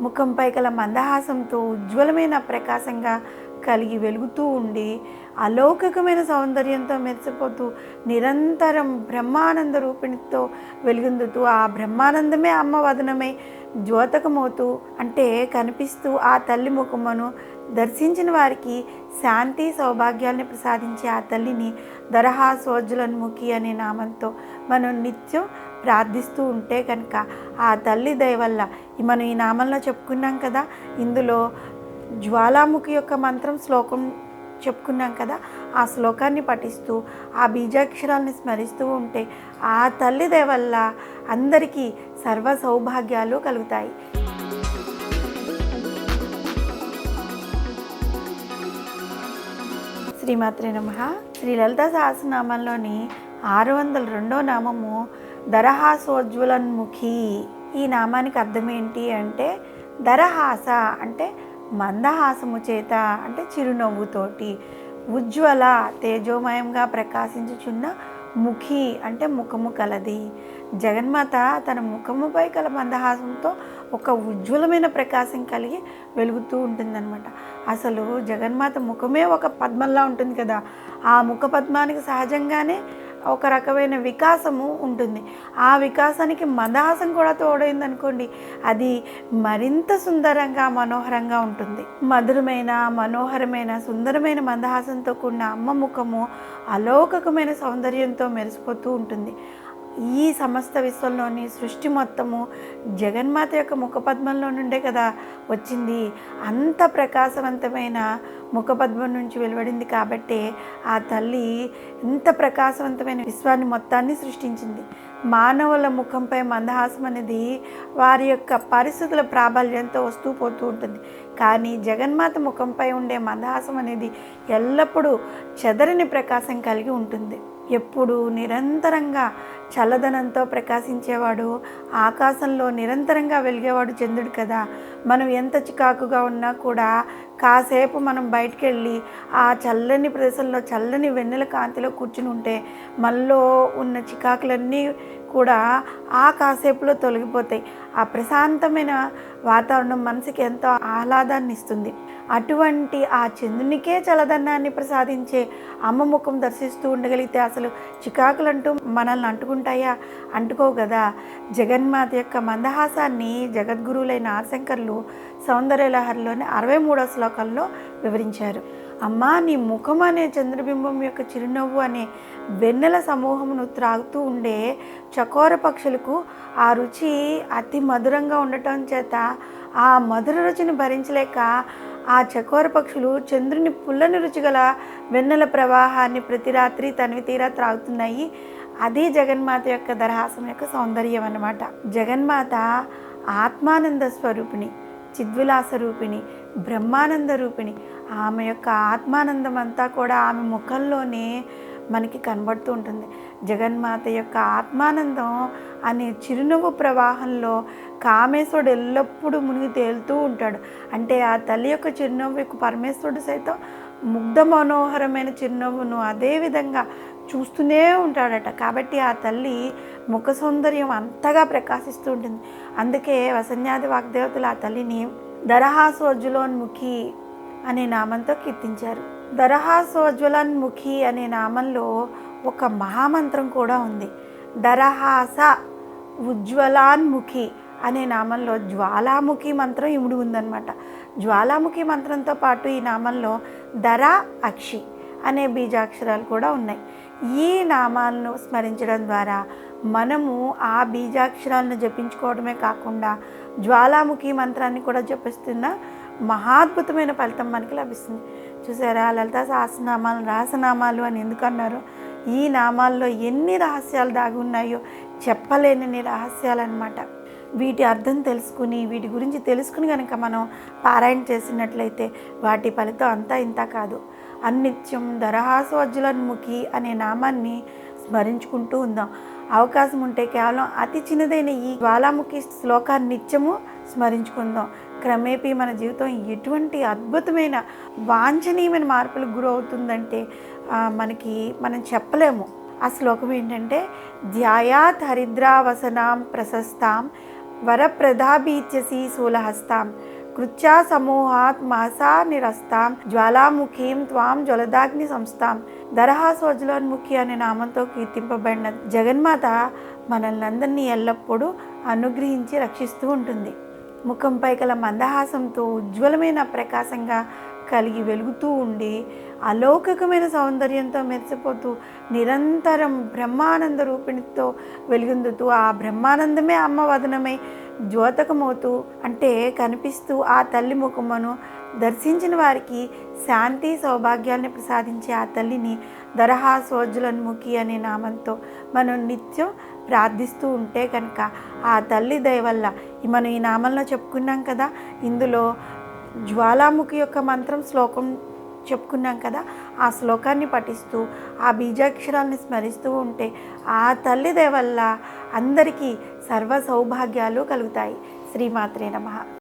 ముఖంపై గల మందహాసంతో ఉజ్వలమైన ప్రకాశంగా కలిగి వెలుగుతూ ఉండి అలౌకికమైన సౌందర్యంతో మెరిసిపోతూ నిరంతరం బ్రహ్మానంద రూపిణితో వెలుగొందుతూ ఆ బ్రహ్మానందమే అమ్మ వదనమై ద్యోతకమవుతూ అంటే కనిపిస్తూ ఆ తల్లి ముఖమును దర్శించిన వారికి శాంతి సౌభాగ్యాల్ని ప్రసాదించే ఆ తల్లిని దరహా సోజులను ముఖి అనే నామంతో మనం నిత్యం ప్రార్థిస్తూ ఉంటే కనుక ఆ తల్లి దయ వల్ల మనం ఈ నామంలో చెప్పుకున్నాం కదా ఇందులో జ్వాలాముఖి యొక్క మంత్రం శ్లోకం చెప్పుకున్నాం కదా ఆ శ్లోకాన్ని పఠిస్తూ ఆ బీజాక్షరాల్ని స్మరిస్తూ ఉంటే ఆ తల్లి దయ వల్ల అందరికీ సర్వ సౌభాగ్యాలు కలుగుతాయి. శ్రీమాత్రే నమ. శ్రీ లలిత సహస్రనామంలోని ఆరు వందల రెండో నామము దరహాసోజ్వలన్ముఖి. ఈ నామానికి అర్థం ఏంటి అంటే దరహాస అంటే మందహాసము చేత అంటే చిరునవ్వుతోటి ఉజ్వల తేజోమయంగా ప్రకాశించుచున్న ముఖి అంటే ముఖము కలది. జగన్మాత తన ముఖముపై కల మందహాసంతో ఒక ఉజ్వలమైన ప్రకాశం కలిగి వెలుగుతూ ఉంటుందన్నమాట. అసలు జగన్మాత ముఖమే ఒక పద్మంలా ఉంటుంది కదా. ఆ ముఖ పద్మానికి సహజంగానే ఒక రకమైన వికాసము ఉంటుంది. ఆ వికాసానికి మందహాసం కూడా తోడైంది అనుకోండి అది మరింత సుందరంగా మనోహరంగా ఉంటుంది. మధురమైన మనోహరమైన సుందరమైన మందహాసంతో కూడిన అమ్మ ముఖము అలౌకికమైన సౌందర్యంతో మెరిసిపోతూ ఉంటుంది. ఈ సమస్త విశ్వంలోని సృష్టి మొత్తము జగన్మాత యొక్క ముఖపద్మంలో నుండే కదా వచ్చింది. అంత ప్రకాశవంతమైన ముఖపద్మం నుంచి వెలువడింది కాబట్టే ఆ తల్లి ఇంత ప్రకాశవంతమైన విశ్వాన్ని మొత్తాన్ని సృష్టించింది. మానవుల ముఖంపై మందహాసం అనేది వారి యొక్క పరిస్థితుల ప్రాబల్యంతో వస్తూ పోతూ ఉంటుంది. కానీ జగన్మాత ముఖంపై ఉండే మందహాసం అనేది ఎల్లప్పుడూ చెదరని ప్రకాశం కలిగి ఉంటుంది. ఎప్పుడు నిరంతరంగా చల్లదనంతో ప్రకాశించేవాడు ఆకాశంలో నిరంతరంగా వెలిగేవాడు చంద్రుడు కదా. మనం ఎంత చికాకుగా ఉన్నా కూడా కాసేపు మనం బయటికి వెళ్ళి ఆ చల్లని ప్రదేశంలో చల్లని వెన్నెల కాంతిలో కూర్చుని ఉంటే మనలో ఉన్న చికాకులన్నీ కూడా ఆ కాసేపులో తొలగిపోతాయి. ఆ ప్రశాంతమైన వాతావరణం మనసుకి ఎంతో ఆహ్లాదాన్ని ఇస్తుంది అటువంటి ఆ చంద్రునికే చలదన్నాన్ని ప్రసాదించే అమ్మ ముఖం దర్శిస్తూ ఉండగలిగితే అసలు చికాకులు అంటూ మనల్ని అంటుకుంటాయా? అంటుకో కదా జగన్మాత యొక్క మందహాసాన్ని జగద్గురువులైన ఆశంకర్లు సౌందర్యలహరిలోని అరవై మూడో శ్లోకంలో వివరించారు. అమ్మా నీ ముఖం అనే చంద్రబింబం యొక్క చిరునవ్వు అనే వెన్నెల సమూహమును త్రాగుతూ ఉండే చకోర పక్షులకు ఆ రుచి అతి మధురంగా ఉండటం చేత ఆ మధుర రుచిని భరించలేక ఆ చకోర పక్షులు చంద్రుని పుల్లని రుచిగల వెన్నెల ప్రవాహాన్ని ప్రతి రాత్రి తనివి తీరా త్రాగుతున్నాయి. అది జగన్మాత యొక్క దరహాసం యొక్క సౌందర్యం అన్నమాట. జగన్మాత ఆత్మానంద స్వరూపిణి చిద్విలాస రూపిణి బ్రహ్మానంద రూపిణి ఆమె యొక్క ఆత్మానందం అంతా కూడా ఆమె ముఖంలోనే మనకి కనబడుతూ ఉంటుంది. జగన్మాత యొక్క ఆత్మానందం అనే చిరునవ్వు ప్రవాహంలో కామేశ్వరుడు ఎల్లప్పుడూ మునిగి తేలుతూ ఉంటాడు. అంటే ఆ తల్లి యొక్క చిరునవ్వు యొక్క పరమేశ్వరుడు సైతం ముగ్ధ మనోహరమైన చిరునవ్వును అదేవిధంగా చూస్తూనే ఉంటాడట. కాబట్టి ఆ తల్లి ముఖ సౌందర్యం అంతగా ప్రకాశిస్తూ ఉంటుంది. అందుకే వసన్యాది వాగ్దేవతలు ఆ తల్లిని దరహాసోజులోన్ముఖి అనే నామంతో కీర్తించారు. దరహాసోజ్వలన్ముఖి అనే నామంలో ఒక మహామంత్రం కూడా ఉంది. దరహాస ఉజ్వలాన్ముఖి అనే నామంలో జ్వాలాముఖి మంత్రం ఇముడి ఉందన్నమాట. జ్వాలాముఖి మంత్రంతో పాటు ఈ నామంలో దర అక్షి అనే బీజాక్షరాలు కూడా ఉన్నాయి. ఈ నామాలను స్మరించడం ద్వారా మనము ఆ బీజాక్షరాలను జపించుకోవడమే కాకుండా జ్వాలాముఖి మంత్రాన్ని కూడా జపిస్తున్న మహాద్భుతమైన ఫలితం మనకి లభిస్తుంది. చూసారా? లలిత సహస్రనామాలు రహస్యనామాలు అని ఎందుకు అన్నారు? ఈ నామాల్లో ఎన్ని రహస్యాలు దాగి ఉన్నాయో చెప్పలేనన్ని రహస్యాలు అనమాట వీటి అర్థం తెలుసుకుని వీటి గురించి తెలుసుకుని కనుక మనం పారాయణ చేసినట్లయితే వాటి ఫలితం అంతా ఇంత కాదు. అన్నిత్యం దరహాసోజ్జులన్ముఖి అనే నామాన్ని స్మరించుకుంటూ ఉందాం. అవకాశం ఉంటే కేవలం అతి చిన్నదైన ఈ జ్వాలాముఖి శ్లోకాన్ని నిత్యము స్మరించుకుందాం. క్రమేపీ మన జీవితం ఎటువంటి అద్భుతమైన వాంఛనీయమైన మార్పులకు గురవుతుందంటే మనకి మనం చెప్పలేము. ఆ శ్లోకం ఏంటంటే ధ్యాయాత్ హరిద్రావసనాం ప్రశస్తాం వరప్రదాభీత్యసి శూలహస్తాం కృత్యా సమూహాత్ మాసా నిరస్తాం జ్వాలాముఖీం త్వాం జ్వలదాగ్ని సంస్థాం దరహాసోజ్వలోన్ముఖి అనే నామంతో కీర్తింపబడిన జగన్మాత మనల్ని అందరినీ ఎల్లప్పుడూ అనుగ్రహించి రక్షిస్తూ ఉంటుంది. ముఖంపై గల మందహాసంతో ఉజ్వలమైన ప్రకాశంగా కలిగి వెలుగుతూ ఉండి అలౌకికమైన సౌందర్యంతో మెరిసిపోతూ నిరంతరం బ్రహ్మానంద రూపిణితో వెలుగొందుతూ ఆ బ్రహ్మానందమే అమ్మ వదనమై ద్యోతకమవుతూ అంటే కనిపిస్తూ ఆ తల్లి ముఖమును దర్శించిన వారికి శాంతి సౌభాగ్యాన్ని ప్రసాదించే ఆ తల్లిని దరహా సోజులన్ముఖి అనే నామంతో మనం నిత్యం ప్రార్థిస్తూ ఉంటే కనుక ఆ తల్లి దయ వల్ల మనం ఈ నామంలో చెప్పుకున్నాం కదా ఇందులో జ్వాలాముఖి యొక్క మంత్రం శ్లోకం చెప్పుకున్నాం కదా ఆ శ్లోకాన్ని పఠిస్తూ ఆ బీజాక్షరాల్ని స్మరిస్తూ ఉంటే ఆ తల్లిదే వల్ల అందరికీ సర్వ సౌభాగ్యాలు కలుగుతాయి. శ్రీమాత్రే నమః.